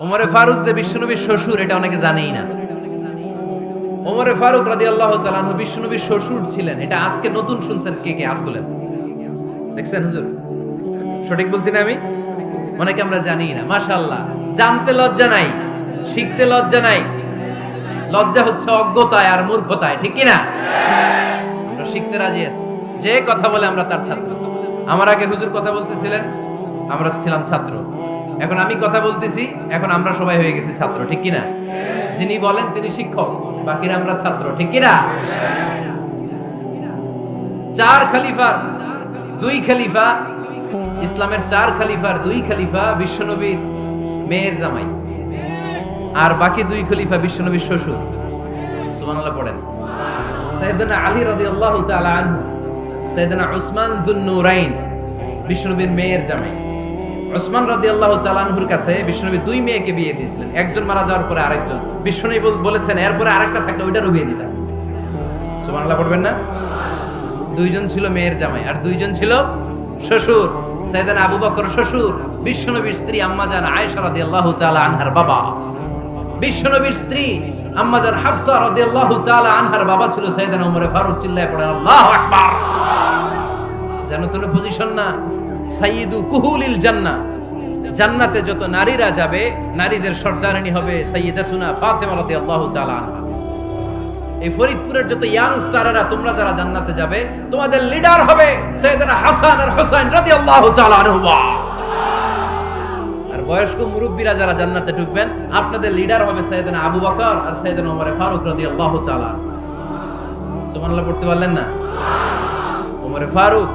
ওমরে ফারুক যে বিশ্বনবীর শ্বশুর, এটা অনেকে জানেই না। ওমরে ফারুক আল্লাহ বিশ্বনবীর শ্বশুর ছিলেন। এটা আজকে নতুন শুনছেন কে কে দেখছেন হুজুর? সঠিক বলছি না আমি? অনেকে আমরা জানি না। মাশাআল্লাহ। জানতে লজ্জা নাই, শিখতে লজ্জা নাই। লজ্জা হচ্ছে অজ্ঞতায় আর মূর্খতায়, ঠিক কি না আমরা শিখতে রাজি আছি। যে কথা বলে আমরা তার ছাত্র। আমার আগে হুজুর কথা বলতেছিলেন, আমরা ছিলাম ছাত্র। এখন আমি কথা বলতেছি, এখন আমরা সবাই হয়ে গেছি ছাত্র, ঠিক কি না যিনি বলেন তিনি শিক্ষক, বাকিরা আমরা ছাত্র, ঠিক কি না চার খলিফার, দুই খলিফা, ইসলামের চার খলিফার, দুই খলিফা, বিশ্বনবীর মেয়ের জামাই। আর বাকি দুই খলিফা বিশ্বনবীর শ্বশুর। সুবহানাল্লাহ পড়েন। সাইয়েদনা আলী রাদিয়াল্লাহু তাআলা আনহু উসমান যুন্নুরাইন বিশ্বনবীর মেয়ের জামাই। উসমান রাদিয়াল্লাহু তাআলা আনহুর কাছে বিশ্বনবী দুই মেয়েকে বিয়ে দিয়েছিলেন। একজন মারা যাওয়ার পরে আরেকজন। বল- বলেছেন, এরপরে আরেকটা থাকলে ওইটারও বিয়ে দিতাম। সুবহানাল্লাহ, পড়বেন না? দুইজন ছিল মেয়ের জামাই, আর দুইজন ছিল শ্বশুর। সাইদান আবু বকর শ্বশুর, বিশ্বনবীর স্ত্রী আম্মাজান আয়েশা রাদিয়াল্লাহু তাআলা আনহার বাবা। বিশ্বনবীর স্ত্রী আম্মাজান হাফসা রাদিয়াল্লাহু তাআলা আনহার বাবা ছিল সাইদান ওমরে ফারুক, চিল্লায় পড়ে আল্লাহু আকবার। জানো তো পজিশন না। সাইয়্যিদু কুহুলিল জান্নাহ। জান্নাতে যত নারীরা যাবে, নারীদের সর্দারিনী হবে সাইয়্যিদাতুনা ফাতেমা রাদিয়াল্লাহু তাআলা আনহা। এই ফরিদপুরের যত ইয়াং স্টারেরা তোমরা যারা জান্নাতে যাবে, তোমাদের লিডার হবে সৈয়দনা হাসান আর হোসেন রাদিয়াল্লাহু তাআলা আনহুমা। আর বয়স্ক মুরব্বীরা যারা জান্নাতে ঢুকবেন, আপনাদের লিডার হবে সৈয়দনা আবু বকর আর সৈয়দনা ওমর ফারুক রাদিয়াল্লাহু তাআলা সুবহানাল্লাহ, পড়তে পারলেন না? ওমর ফারুক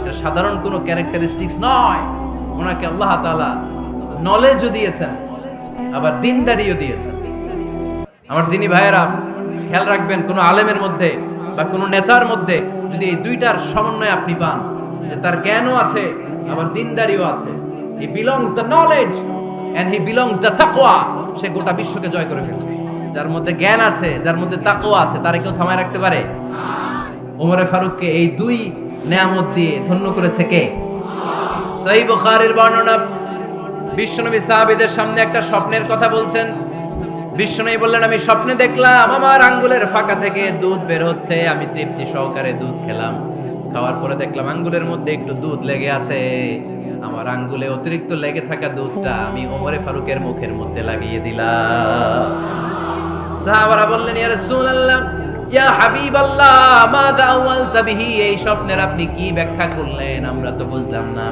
এটা সাধারণ কোনো ক্যারেক্টারিস্টিক্স নয়। ওনাকে আল্লাহ তাআলা নলেজও দিয়েছেন, আবার দিনদারিও দিয়েছেন। আমার দিনী ভাইয়েরা, খেয়াল রাখবেন, কোনো আলেমের মধ্যে বা কোনো নেতার মধ্যে যদি এই দুইটার সমন্বয় আপনি পান, যে তার জ্ঞানও আছে, আবার দিনদারিও আছে। He belongs the knowledge and he belongs the তাকোয়া সে গোটা বিশ্বকে জয় করে ফেলবে। যার মধ্যে জ্ঞান আছে, যার মধ্যে তাকোয়া আছে, তারে কেউ থামায় রাখতে পারে? ওমরে ফারুককে এই দুই নেয়ামত দিয়ে ধন্য করেছে কে? সহিহ বুখারীর বর্ণনা বিশ্বনবী সাহাবীদের সামনে একটা স্বপ্নের কথা বলছেন। বিশ্বনবী বললেন, আমি স্বপ্নে দেখলাম, আমার আঙ্গুলের ফাঁকা থেকে দুধ বের হচ্ছে, আমি তৃপ্তি সহকারে দুধ খেলাম। খাওয়ার পরে দেখলাম আঙ্গুলের মধ্যে একটু দুধ লেগে আছে। আমার আঙ্গুলে অতিরিক্ত লেগে থাকা দুধটা আমি ওমরে ফারুকের মুখের মধ্যে লাগিয়ে দিলাম। সাহাবারা বললেন, ইয়া রাসূলুল্লাহ বিহি, এই স্বপ্নের আপনি কি ব্যাখ্যা করলেন? আমরা তো বুঝলাম না।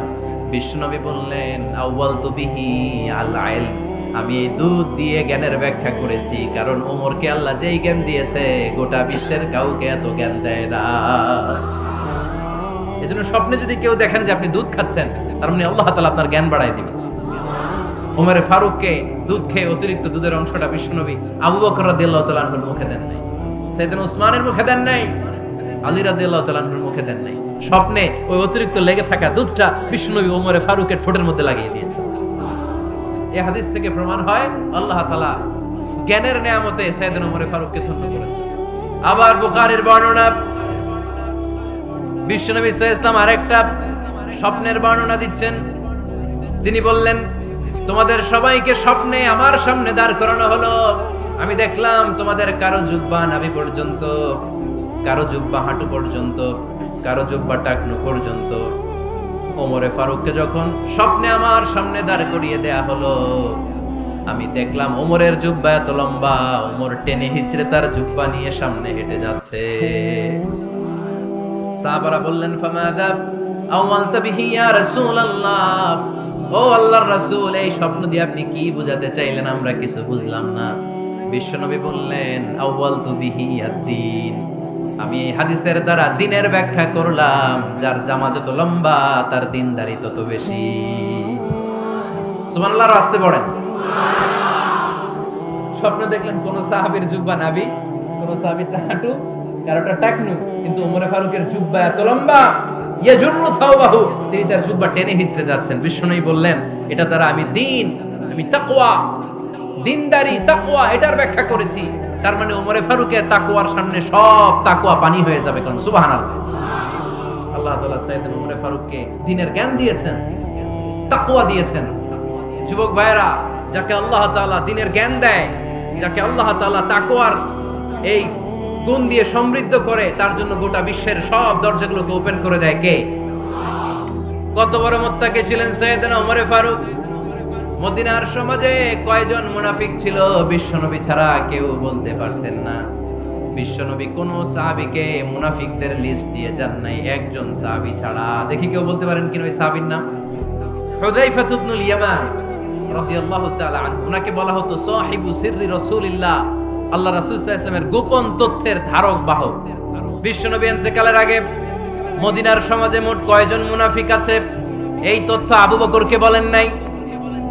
বিশ্বনবী বললেন, আউয়ালতু বিহি আল ইলম আমি এই দুধ দিয়ে জ্ঞানের ব্যাখ্যা করেছি, কারণ ওমরকে আল্লাহ যেই জ্ঞান দিয়েছে, গোটা বিশ্বের কাউকে এত জ্ঞান দেয় না। এজন্য স্বপ্নে যদি কেউ দেখেন যে আপনি দুধ খাচ্ছেন, তার মানে আল্লাহ তাআলা আপনার জ্ঞান বাড়ায় দিবেন। ওমরে ফারুককে দুধ খেয়ে অতিরিক্ত দুধের অংশটা বিশ্বনবী আবু বকর রাদিয়াল্লাহু তাআলা মুখে দেন নাই। সাইয়েদনা উসমানের মুখে দেন নাই, আলী রাদিয়াল্লাহু তাআলা মুখে দেন নাই। স্বপ্নে ওই অতিরিক্ত লেগে থাকা দুধটা বিশ্বনবী ওমরে ফারুকের ঠোঁটের মধ্যে লাগিয়ে দিয়েছে। এই হাদিস থেকে প্রমাণ হয়, আল্লাহ তাআলা জ্ঞানের নেয়ামতে সাইয়েদনা ওমরে ফারুককে ধন্য করেছে আবার বুখারীর বর্ণনা বিশ্বনবী ওয়াসাল্লাম আরেকটা স্বপ্নের বর্ণনা দিচ্ছেন। তিনি বললেন, তোমাদের সবাইকে স্বপ্নে আমার সামনে দাঁড় করানো হলো। আমি দেখলাম তোমাদের কারও জুব্বা নাভি পর্যন্ত, কারও জুব্বা হাঁটু পর্যন্ত, কারও জুব্বা টাকনু পর্যন্ত। ওমরে ফারুককে যখন স্বপ্নে আমার সামনে দাঁড় করিয়ে দেয়া হলো, আমি দেখলাম ওমরের জুব্বা এত লম্বা, ওমর টেনে হিচড়ে তার জুব্বা নিয়ে সামনে হেঁটে যাচ্ছে। সাহাবারা বললেন ফামাদা আওয়ালতা বিহি ইয়া রাসূলুল্লাহ? ও আল্লাহর রাসূল, এই স্বপ্ন দিয়ে আপনি কি বোঝাতে চাইলেন? আমরা কিছু বুঝলাম না। বিশ্বনবী বললেন আউয়ালতু বিহি আদ-দীন। আমি হাদিসের দ্বারা দিনের ব্যাখ্যা করলাম, যার জামা যত লম্বা, তার দিনদারি তত বেশি। সুবহানাল্লাহর আসতে পড়েন। স্বপ্নে দেখলেন কোন সাহাবীর জুব্বা নাবি কোন সাহাবীর হাঁটু কারোটা টাকনু, কিন্তু ওমরে ফারুকের জুব্বা এত লম্বা তিনি তার জুব্বা টেনে হিচড়ে যাচ্ছেন। বিষ্ণুই বললেন, এটা দ্বারা আমি দিন, আমি তাকওয়া দিনদারি, তাকওয়া, এটার ব্যাখ্যা করেছি। তার মানে ওমরে ফারুকের তাকওয়ার সামনে সব তাকওয়া পানি হয়ে যাবে কারণ সুবহানাল্লাহ। আল্লাহ তাআলা সাইয়েদনা ওমরে ফারুককে দিনের জ্ঞান দিয়েছেন, তাকওয়া দিয়েছেন। যুবক ভাইয়েরা, যাকে আল্লাহ তাআলা দিনের জ্ঞান দেয়, যাকে আল্লাহ তাআলা তাকওয়ার এই গুণ দিয়ে সমৃদ্ধ করে, তার জন্য গোটা বিশ্বের সব দরজাগুলোকে ওপেন করে দেয় কে? কত বড় মোত্তাকে ছিলেন সৈয়দনা ওমরে ফারুক? মদিনার সমাজে কয়জন মুনাফিক ছিল? বিশ্বনবী ছাড়া কেউ বলতে পারতেন না। বিশ্বনবী কোন সাহাবীকে মুনাফিকদের লিস্ট দিয়ে যান নাই, একজন সাহাবী ছাড়া। দেখি কেউ বলতে পারেন কিনা ওই সাহাবীর নাম? হুযাইফা ইবনুল ইয়ামান রাদিয়াল্লাহু তাআলা আনহু। উনাকে বলা হতো সাহিবু সিররি রাসূলিল্লাহ। আল্লাহ রাসূল সাল্লাল্লাহু আলাইহি গোপন তথ্যের ধারক, বাহক। বিশ্বনবী ইন্তেকালের আগে মদিনার সমাজে মোট কয়জন মুনাফিক আছে? এই তথ্য আবু বকরকে বলেন নাই।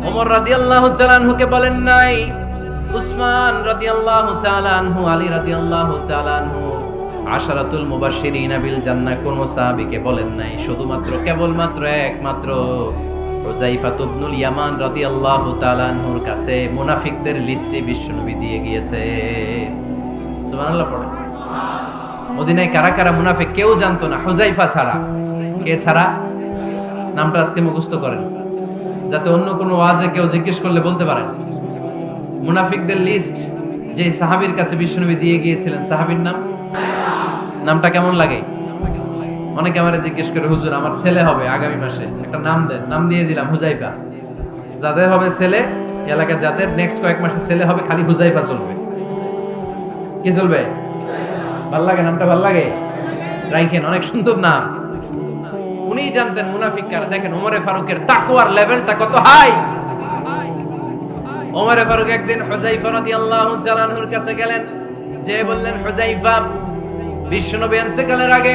ওমর রাদিয়াল্লাহু তাআলা আনহুকে বলেন নাই। উসমান রাদিয়াল্লাহু তাআলা আনহু, আলী রাদিয়াল্লাহু তাআলা আনহু, আশারাতুল মুবাশশিরিন বিল জান্নাহ, কোন সাহাবীকে বলেন নাই। শুধুমাত্র কেবলমাত্র একমাত্র হুযাইফা ইবনুল ইয়ামান রাদিয়াল্লাহু তাআলা আনহুর কাছে মুনাফিকদের লিস্টে বিশ্বনবী দিয়ে গিয়েছে। সুবহানাল্লাহ, পড়ে। মদিনায় কারা কারা মুনাফিক কেউ জানতো না হুজাইফা ছাড়া। কে ছাড়া? নামটা আজকে মুখস্থ করেন। যাতে অন্য কোনো ওয়াজে কেউ জিজ্ঞেস করলে বলতে পারেন মুনাফিকদের লিস্ট যে সাহাবীর কাছে বিশ্বনবী দিয়ে গিয়েছিলেন, সাহাবীর নাম? নামটা কেমন লাগে? অনেকে আমারে জিজ্ঞেস করে, হুজুর, আমার ছেলে হবে আগামী মাসে। একটা নাম দেন, নাম দিয়ে দিলাম, হুজাইফা। যাদের হবে ছেলে এলাকায় যাদের নেক্সট কয়েক মাসে ছেলে হবে, খালি হুজাইফা চলবে। কি চলবে? ভালো লাগে, নামটা ভালো লাগে? রাইখেন, অনেক সুন্দর নাম। উনি জানতেন মুনাফিক কারা দেখেন ওমরে ফারুকের তাকওয়ার লেভেলটা কত হাই। ওমরে ফারুক একদিন হুজাইফা রাদিয়াল্লাহু তাআলা আনহুর কাছে গেলেন, যে বললেন হুজাইফা বিশ্বনবী ইন্তেকালের আগে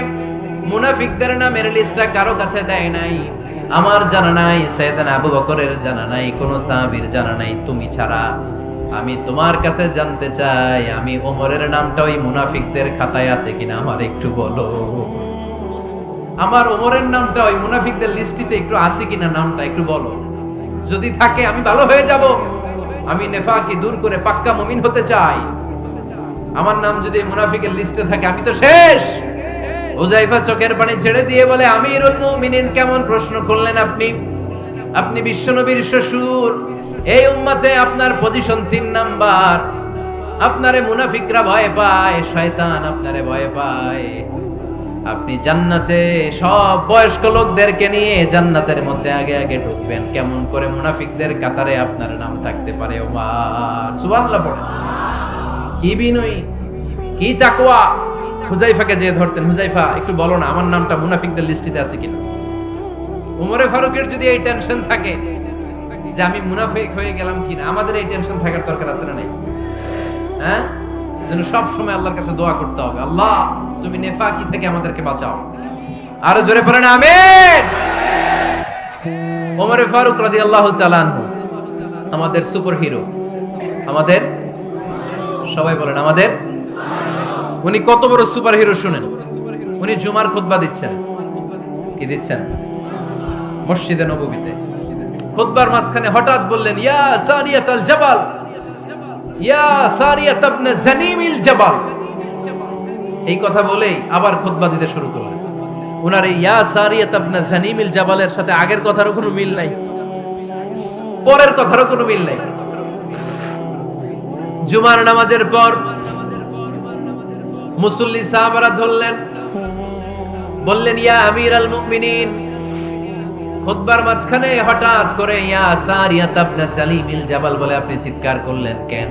মুনাফিকদের নামের লিস্টটা কারও কাছে দেয় নাই। আমার জানা নাই সাইয়েদানা আবু বকরের জানা নাই, কোন সাহাবীর জানা নাই, তুমি ছাড়া। আমি তোমার কাছে জানতে চাই, আমি ওমরের নামটা ওই মুনাফিকদের খাতায় আছে কিনা, আমার একটু বলো। আমার ওমরের নামটা ওই মুনাফিকদের লিস্টিতে একটু আছে কিনা নামটা একটু বলো। যদি থাকে আমি ভালো হয়ে যাব। আমি নেফাকে দূর করে পাক্কা মুমিন হতে চাই। আমার নাম যদি মুনাফিকের লিস্টে থাকে, আমি তো শেষ। উজাইফা চোখের পানি ছেড়ে দিয়ে বলে, আমিরুল মুমিনিন, কেমন প্রশ্ন করলেন আপনি? আপনি বিশ্বনবীর শ্বশুর। এই উম্মাতে আপনার পজিশন তিন নাম্বার। আপনারে মুনাফিকরা ভয় পায়, শয়তান আপনারে ভয় পায়। আপনি জান্নাতে সব বয়স্ক লোকদেরকে নিয়ে জান্নাতের মধ্যে আগে আগে ঢুকবেন। কেমন করে মুনাফিকদের কাতারে আপনার নাম থাকতে পারে, ওমার? সুবহানাল্লাহ পড়ে কি বিনয়ী, কি তাকওয়া। হুজাইফাকে যে ধরতেন হুজাইফা একটু বলো না, আমার নামটা মুনাফিকদের লিস্টিতে আছে কিনা? উমরে ফারুকের যদি এই টেনশন থাকে যে আমি মুনাফিক হয়ে গেলাম কিনা, আমাদের এই টেনশন থাকার দরকার আছে না নাই? হ্যাঁ? যেন সব সময় আল্লাহর কাছে দোয়া করতে হবে। আল্লাহ, তুমি নেফাকি থেকে আমাদেরকে বাঁচাও। আরও জোরে পড়েন, আমিন। ওমরে ফারুক রাদিয়াল্লাহু আনহু, আমাদের সুপার হিরো আমাদের? সবাই বলেন, আমাদের? উনি কত বড় সুপার হিরো শুনেন। উনি জুমার খুতবা দিচ্ছেন। কি দিচ্ছেন? মসজিদে নববীতে। খুতবার মাঝখানে হঠাৎ বললেন, ইয়া সারিয়াত আল জাবাল। ইয়া সারিয়াত ইবনে জানিমিল জাবাল। এই কথা বলেই আবার খুতবা দিতে শুরু করলেন। উনার এই ইয়া সারিয়াত ইবনে জানিমিল জাবালের সাথে আগের কথারও কোনো মিল নাই। পরের কথারও কোনো মিল নাই। জুমার নামাজের পর মুসল্লি সাহাবারা ধরলেন। বললেন, ইয়া আমির আল মুমিনিন। খুতবার মাঝখানে হঠাৎ করে ইয়া সারিয়াত আপনা সালিমিল জাবাল বলে আপনি চিৎকার করলেন কেন?